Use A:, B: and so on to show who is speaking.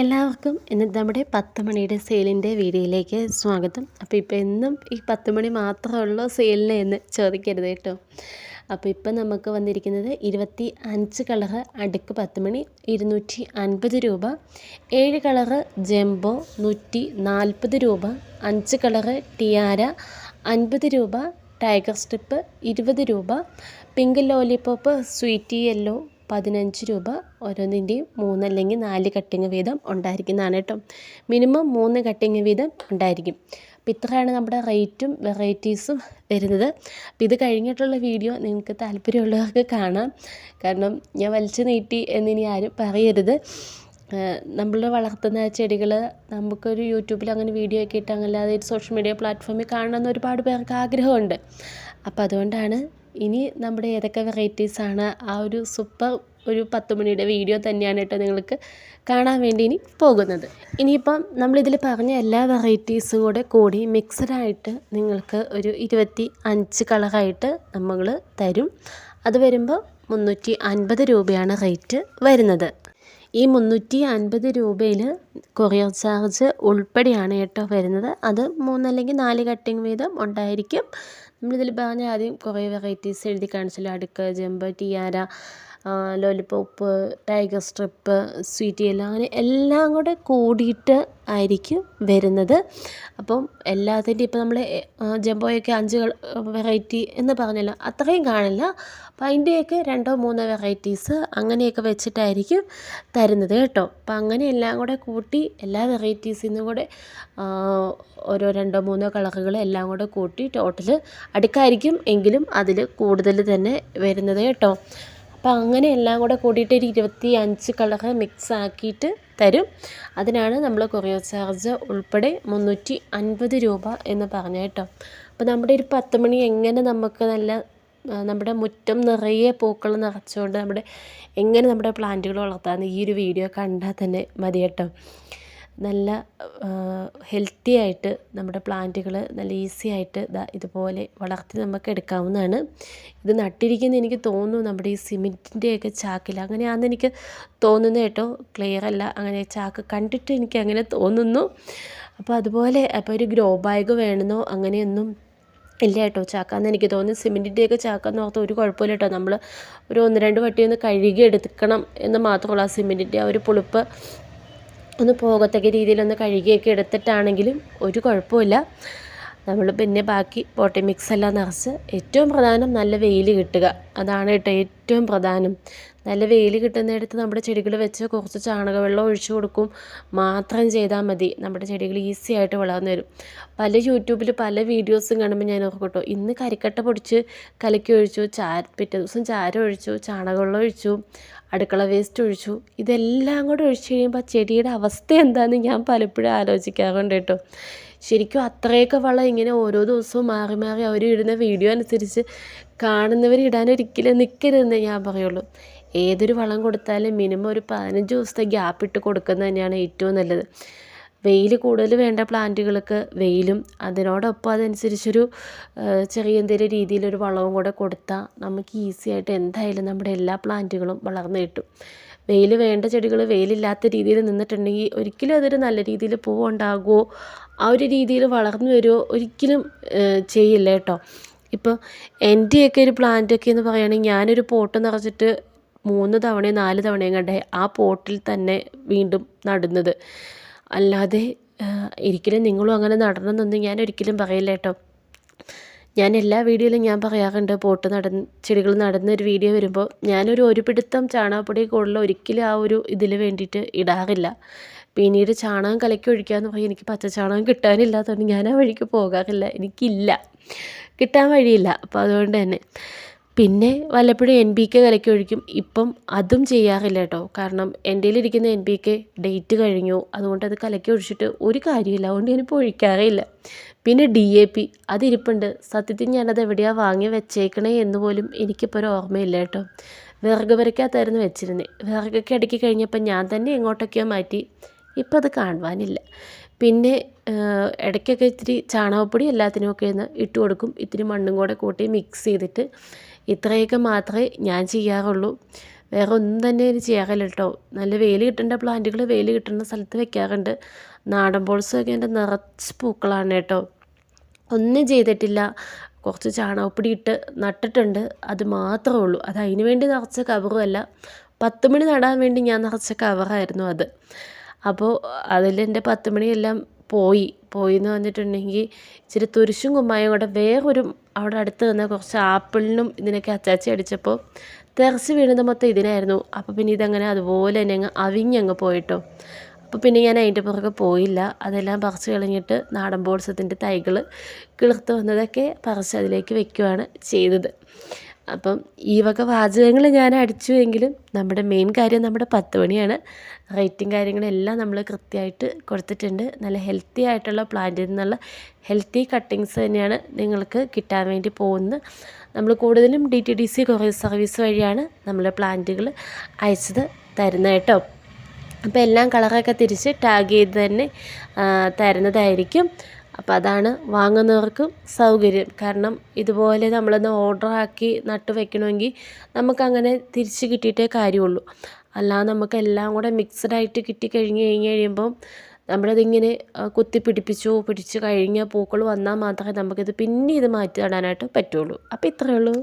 A: എല്ലാവർക്കും ഇന്ന് നമ്മുടെ പത്ത് മണിയുടെ സെയിലിന്റെ വീഡിയോയിലേക്ക് സ്വാഗതം. അപ്പോൾ ഇപ്പോൾ എന്നും ഈ പത്ത് മണി മാത്രമേ ഉള്ളൂ സെയിലിന് എന്ന് ചോദിക്കരുത് കേട്ടോ. അപ്പോൾ ഇപ്പം നമുക്ക് വന്നിരിക്കുന്നത് ഇരുപത്തി അഞ്ച് കളറ് അടുക്ക് പത്ത് മണി ഇരുന്നൂറ്റി അൻപത് രൂപ. ഏഴ് കളറ് ജംബോ നൂറ്റി നാൽപ്പത് രൂപ. അഞ്ച് കളറ് ടിയാര അൻപത് രൂപ. ടൈഗർ സ്ട്രിപ്പ് ഇരുപത് രൂപ. പിങ്ക് ലോലിപോപ്പ് സ്വീറ്റ് യെല്ലോ പതിനഞ്ച് രൂപ ഓരോന്നിന്റെയും മൂന്ന് അല്ലെങ്കിൽ നാല് കട്ടിങ് വീതം ഉണ്ടായിരിക്കുന്നതാണ് കേട്ടോ. മിനിമം മൂന്ന് കട്ടിങ് വീതം ഉണ്ടായിരിക്കും. അപ്പോൾ ഇത്രയാണ് നമ്മുടെ റേറ്റും വെറൈറ്റീസും വരുന്നത്. അപ്പോൾ ഇത് കഴിഞ്ഞിട്ടുള്ള വീഡിയോ നിങ്ങൾക്ക് താല്പര്യമുള്ളവർക്ക് കാണാം. കാരണം ഞാൻ വലിച്ചു നീട്ടി എന്നിനി ആരും പറയരുത്. നമ്മൾ വളർത്തുന്ന ചെടികൾ നമുക്കൊരു യൂട്യൂബിൽ അങ്ങനെ വീഡിയോ ഒക്കെ ഇട്ട് അല്ലാതെ സോഷ്യൽ മീഡിയ പ്ലാറ്റ്ഫോമിൽ കാണണമെന്ന് ഒരുപാട് പേർക്ക് ആഗ്രഹമുണ്ട്. അപ്പോൾ അതുകൊണ്ടാണ് ഇനി നമ്മുടെ ഏതൊക്കെ വെറൈറ്റീസാണ് ആ ഒരു സൂപ്പർ ഒരു പത്ത് മണിയുടെ വീഡിയോ തന്നെയാണ് കേട്ടോ നിങ്ങൾക്ക് കാണാൻ വേണ്ടി ഇനി പോകുന്നത്. ഇനിയിപ്പം നമ്മളിതിൽ പറഞ്ഞ എല്ലാ വെറൈറ്റീസും കൂടെ കൂടി മിക്സഡായിട്ട് നിങ്ങൾക്ക് ഒരു ഇരുപത്തി അഞ്ച് കളറായിട്ട് നമ്മൾ തരും. അത് വരുമ്പോൾ മുന്നൂറ്റി അൻപത് രൂപയാണ് റേറ്റ് വരുന്നത്. ഈ മുന്നൂറ്റി അൻപത് രൂപയിൽ കൊറിയർ ചാർജ് ഉൾപ്പെടെയാണ് കേട്ടോ വരുന്നത്. അത് മൂന്നല്ലെങ്കിൽ നാല് കട്ടിങ് വീതം ഉണ്ടായിരിക്കും. നമ്മളിതിൽ പറഞ്ഞ ആദ്യം കുറേ വെറൈറ്റീസ് എഴുതി കാണിച്ചല്ലോ. അടുക്ക jump tiara lollipop tiger strip sweet എല്ലാം അങ്ങനെ എല്ലാം കൂടെ കൂടിയിട്ട് ആയിരിക്കും വരുന്നത്. അപ്പം എല്ലാത്തിന്റെയും ഇപ്പം നമ്മൾ ജംബോയൊക്കെ അഞ്ച് വെറൈറ്റി എന്ന് പറഞ്ഞല്ലോ അത്രയും കാണില്ല. അപ്പം അതിന്റെയൊക്കെ രണ്ടോ മൂന്നോ വെറൈറ്റീസ് അങ്ങനെയൊക്കെ വെച്ചിട്ടായിരിക്കും തരുന്നത് കേട്ടോ. അപ്പം അങ്ങനെ എല്ലാം കൂടെ കൂട്ടി എല്ലാ വെറൈറ്റീസിൽ നിന്നും കൂടെ ഓരോ രണ്ടോ മൂന്നോ കളറുകൾ എല്ലാം കൂടെ കൂട്ടി ടോട്ടൽ അടുക്കായിരിക്കും എങ്കിലും അതിൽ കൂടുതൽ തന്നെ വരുന്നത് കേട്ടോ. അപ്പോൾ അങ്ങനെ എല്ലാം കൂടെ കൂടിയിട്ട് ഒരു ഇരുപത്തി അഞ്ച് കളറ് മിക്സ് ആക്കിയിട്ട് തരും. അതിനാണ് നമ്മൾ കൊറിയർ ചാർജ് ഉൾപ്പെടെ മുന്നൂറ്റി അൻപത് രൂപ എന്ന് പറഞ്ഞ കേട്ടോ. അപ്പോൾ നമ്മുടെ ഒരു പത്ത് മണി എങ്ങനെ നമുക്ക് നല്ല നമ്മുടെ മുറ്റം നിറയെ പൂക്കൾ നിറച്ചുകൊണ്ട് നമ്മുടെ എങ്ങനെ നമ്മുടെ പ്ലാന്റുകൾ വളർത്താമെന്ന് ഈ ഒരു വീഡിയോ കണ്ടാൽ തന്നെ മതി കേട്ടോ. നല്ല ഹെൽത്തി ആയിട്ട് നമ്മുടെ പ്ലാന്റുകൾ നല്ല ഈസി ആയിട്ട് ഇതാ ഇതുപോലെ വളർത്തി നമുക്ക് എടുക്കാവുന്നതാണ്. ഇത് നട്ടിരിക്കുന്ന എനിക്ക് തോന്നുന്നു നമ്മുടെ ഈ സിമെന്റിന്റെയൊക്കെ ചാക്കിൽ അങ്ങനെയാണെന്ന് എനിക്ക് തോന്നുന്നത് കേട്ടോ. ക്ലിയർ അല്ല. അങ്ങനെ ചാക്ക് കണ്ടിട്ട് എനിക്ക് അങ്ങനെ തോന്നുന്നു. അപ്പോൾ അതുപോലെ അപ്പോൾ ഒരു ഗ്രോ ബാഗ് വേണമെന്നോ അങ്ങനെയൊന്നും ഇല്ല കേട്ടോ. ചാക്കാന്ന് എനിക്ക് തോന്നുന്നു. സിമെന്റിന്റെയൊക്കെ ചാക്കാന്ന് ഓർത്ത് ഒരു കുഴപ്പമില്ല കേട്ടോ. നമ്മൾ ഒരു ഒന്ന് രണ്ട് വട്ടി ഒന്ന് കഴുകി എടുക്കണം എന്ന് മാത്രമുള്ള ആ സിമെന്റിന്റെ ആ ഒരു പുളിപ്പ്. ഒന്ന് പോകത്തക്ക രീതിയിലൊന്ന് കഴുകിയൊക്കെ എടുത്തിട്ടാണെങ്കിലും ഒരു കുഴപ്പമില്ല. നമ്മൾ പിന്നെ ബാക്കി പോട്ടി മിക്സ് എല്ലാം നിറച്ച് ഏറ്റവും പ്രധാനം നല്ല വെയിൽ കിട്ടുക. അതാണ് കേട്ടോ ഏറ്റവും പ്രധാനം. നല്ല വെയിൽ കിട്ടുന്നിടത്ത് നമ്മുടെ ചെടികൾ വെച്ച് കുറച്ച് ചാണകവെള്ളം ഒഴിച്ചു കൊടുക്കും. മാത്രം ചെയ്താൽ മതി. നമ്മുടെ ചെടികൾ ഈസി ആയിട്ട് വളർന്നു വരും. പല യൂട്യൂബിൽ പല വീഡിയോസും കാണുമ്പോൾ ഞാൻ ഓർക്കട്ടോ ഇന്ന് കരിക്കട്ട പൊടിച്ച് കലക്കി ഒഴിച്ചു ചാര പിറ്റേ ദിവസം ചാരം ഒഴിച്ചു ചാണകവെള്ളം ഒഴിച്ചു. അടുക്കള വേസ്റ്റ് ഒഴിച്ചു. ഇതെല്ലാം കൂടെ ഒഴിച്ചു കഴിയുമ്പോൾ ആ ചെടിയുടെ അവസ്ഥ എന്താണെന്ന് ഞാൻ പലപ്പോഴും ആലോചിക്കാറുണ്ട് കേട്ടോ. ശരിക്കും അത്രയൊക്കെ വളം ഇങ്ങനെ ഓരോ ദിവസവും മാറി മാറി അവർ ഇടുന്ന വീഡിയോ അനുസരിച്ച് കാണുന്നവർ ഇടാൻ ഒരിക്കലും നിൽക്കരുതെന്നേ ഞാൻ പറയുള്ളൂ. ഏതൊരു വളം കൊടുത്താലും മിനിമം ഒരു പതിനഞ്ച് ദിവസത്തെ ഗ്യാപ്പ് ഇട്ട് കൊടുക്കുന്നത് തന്നെയാണ് ഏറ്റവും നല്ലത്. വെയിൽ കൂടുതൽ വേണ്ട പ്ലാന്റുകൾക്ക് വെയിലും അതിനോടൊപ്പം അതനുസരിച്ചൊരു ചെറിയ എന്തെങ്കിലും രീതിയിലൊരു വളവും കൂടെ കൊടുത്താൽ നമുക്ക് ഈസി ആയിട്ട് എന്തായാലും നമ്മുടെ എല്ലാ പ്ലാന്റുകളും വളർന്നു കിട്ടും. വെയിൽ വേണ്ട ചെടികൾ വെയിലില്ലാത്ത രീതിയിൽ നിന്നിട്ടുണ്ടെങ്കിൽ ഒരിക്കലും അതൊരു നല്ല രീതിയിൽ പൂവുണ്ടാകുമോ ആ ഒരു രീതിയിൽ വളർന്നു വരുമോ ഒരിക്കലും ചെയ്യില്ല കേട്ടോ. ഇപ്പോൾ എന്റെയൊക്കെ ഒരു പ്ലാന്റൊക്കെ എന്ന് പറയുകയാണെങ്കിൽ ഞാനൊരു പോട്ട് നിറച്ചിട്ട് മൂന്ന് തവണയും നാല് തവണയും കണ്ടേ ആ പോട്ടിൽ തന്നെ വീണ്ടും നടുന്നത്. അല്ലാതെ ഒരിക്കലും നിങ്ങളും അങ്ങനെ നടണമെന്നൊന്നും ഞാൻ ഒരിക്കലും പറയില്ല കേട്ടോ. ഞാൻ എല്ലാ വീഡിയോയിലും ഞാൻ പറയാറുണ്ട് പോട്ട് നട ചെടികൾ നടുന്ന ഒരു വീഡിയോ വരുമ്പോൾ ഞാനൊരു ഒരു പിടുത്തം ചാണകപ്പൊടി കൂടുതൽ ഒരിക്കലും ആ ഒരു ഇതിൽ വേണ്ടിയിട്ട് ഇടാറില്ല. പിന്നീട് ചാണകം കലക്കി ഒഴിക്കാമെന്ന് പറയും എനിക്ക് പച്ച ചാണകം കിട്ടാനില്ലാത്തതുകൊണ്ട് ഞാൻ ആ വഴിക്ക് പോകാറില്ല എനിക്കില്ല. കിട്ടാൻ വഴിയില്ല. അപ്പോൾ അതുകൊണ്ട് തന്നെ പിന്നെ വല്ലപ്പോഴും എൻ ബി കെ കലക്കി ഒഴിക്കും. ഇപ്പം അതും ചെയ്യാറില്ല കേട്ടോ. കാരണം എന്റെ ഇരിക്കുന്ന എൻ ബി കെ ഡേറ്റ് കഴിഞ്ഞു. അതുകൊണ്ട് അത് കലക്കി ഒഴിച്ചിട്ട് ഒരു കാര്യമില്ല. അതുകൊണ്ട് ഞാനിപ്പോൾ ഒഴിക്കാറേയില്ല. പിന്നെ ഡി എ പി അതിരിപ്പുണ്ട്. സത്യത്തിൽ ഞാനത് എവിടെയാണ് വാങ്ങി വെച്ചേക്കണേ എന്ന് പോലും എനിക്കിപ്പോൾ ഒരു ഓർമ്മയില്ല കേട്ടോ. വിറക് വരയ്ക്കകത്തായിരുന്നു വെച്ചിരുന്നത് വിറകൊക്കെ അടുക്കി കഴിഞ്ഞപ്പോൾ ഞാൻ തന്നെ എങ്ങോട്ടൊക്കെയോ മാറ്റി. ഇപ്പം അത് കാണുവാനില്ല. പിന്നെ ഇടയ്ക്കൊക്കെ ഇത്തിരി ചാണകപ്പൊടി എല്ലാത്തിനുമൊക്കെ ഒന്ന് ഇട്ട് കൊടുക്കും. ഇത്തിരി മണ്ണും കൂടെ കൂട്ടി മിക്സ് ചെയ്തിട്ട്. ഇത്രയൊക്കെ മാത്രമേ ഞാൻ ചെയ്യാറുള്ളൂ. വേറെ ഒന്നും തന്നെ ഇനി ചെയ്യാറില്ല കേട്ടോ. നല്ല വെയിൽ കിട്ടേണ്ട പ്ലാന്റുകൾ വെയിൽ കിട്ടുന്ന സ്ഥലത്ത് വെക്കാറുണ്ട്. നാടൻ ബോൾസൊക്കെ എന്റെ നിറച്ച് പൂക്കളാണ് കേട്ടോ. ഒന്നും ചെയ്തിട്ടില്ല. കുറച്ച് ചാണകപ്പൊടി ഇട്ട് നട്ടിട്ടുണ്ട്. അത് മാത്രമേ ഉള്ളൂ. അത് അതിന് വേണ്ടി നിറച്ച കവറുമല്ല പത്ത് മണി നടാൻ വേണ്ടി ഞാൻ നിറച്ച കവറായിരുന്നു അത്. അപ്പോൾ അതിലെന്റെ പത്ത് മണിയെല്ലാം പോയി. പോയി എന്ന് പറഞ്ഞിട്ടുണ്ടെങ്കിൽ ഇച്ചിരി തുരിശും കുമ്മായും കൂടെ വേറൊരു അവിടെ അടുത്ത് നിന്ന് കുറച്ച് ആപ്പിളിനും ഇതിനൊക്കെ അച്ചാച്ചി അടിച്ചപ്പോൾ തെറച്ച് വീണത് മൊത്തം ഇതിനായിരുന്നു. അപ്പോൾ പിന്നെ ഇതങ്ങനെ അതുപോലെ തന്നെ അങ്ങ് അവിഞ്ഞങ്ങ് പോയിട്ടോ. അപ്പോൾ പിന്നെ ഞാൻ അതിന്റെ പുറകെ പോയില്ല. അതെല്ലാം പറിച്ച് കളഞ്ഞിട്ട് നാടൻ ബോൾസത്തിന്റെ തൈകൾ കിളിർത്ത് വന്നതൊക്കെ പറിച്ച് അതിലേക്ക് വെക്കുകയാണ് ചെയ്തത്. അപ്പം ഈ വക വാചകങ്ങൾ ഞാൻ അടിച്ചു എങ്കിലും നമ്മുടെ മെയിൻ കാര്യം നമ്മുടെ പത്ത് മണിയാണ്. റേറ്റും കാര്യങ്ങളെല്ലാം നമ്മൾ കൃത്യമായിട്ട് കൊടുത്തിട്ടുണ്ട്. നല്ല ഹെൽത്തി ആയിട്ടുള്ള പ്ലാന്റിൽ നിന്നുള്ള ഹെൽത്തി കട്ടിങ്സ് തന്നെയാണ് നിങ്ങൾക്ക് കിട്ടാൻ വേണ്ടി പോകുന്നത്. നമ്മൾ കൂടുതലും D T D C courier service വഴിയാണ് നമ്മൾ പ്ലാന്റുകൾ അയച്ചത് തരുന്നത് കേട്ടോ. അപ്പോൾ എല്ലാം കളറൊക്കെ തിരിച്ച് ടാഗ് ചെയ്ത് തന്നെ തരുന്നതായിരിക്കും. അപ്പോൾ അതാണ് വാങ്ങുന്നവർക്കും സൗകര്യം. കാരണം ഇതുപോലെ നമ്മളൊന്ന് ഓർഡർ ആക്കി നട്ട് വെക്കണമെങ്കിൽ നമുക്കങ്ങനെ തിരിച്ച് കിട്ടിയിട്ടേ കാര്യമുള്ളൂ. അല്ലാതെ നമുക്ക് എല്ലാം കൂടെ മിക്സഡായിട്ട് കിട്ടി കിട്ടിക്കഴിഞ്ഞ് കഴിഞ്ഞ് കഴിയുമ്പം നമ്മളതിങ്ങനെ കുത്തി പിടിപ്പിച്ചു പിടിച്ച് കഴിഞ്ഞ പൂക്കൾ വന്നാൽ മാത്രമേ നമുക്കിത് പിന്നെ ഇത് മാറ്റി നടാനായിട്ട് പറ്റുള്ളൂ. അപ്പോൾ ഇത്രയേ ഉള്ളൂ.